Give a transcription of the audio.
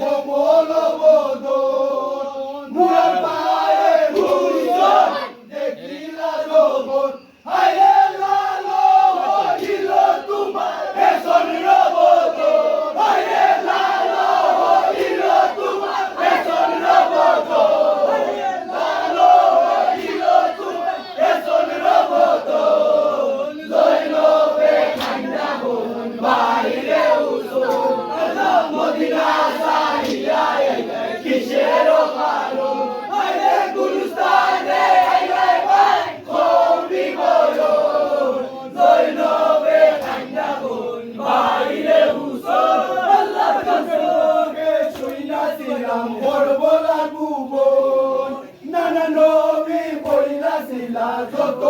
গোপন বোধ মুরা গেলাম হরবলা গুবন নানা নবী বইলা ছিলা যত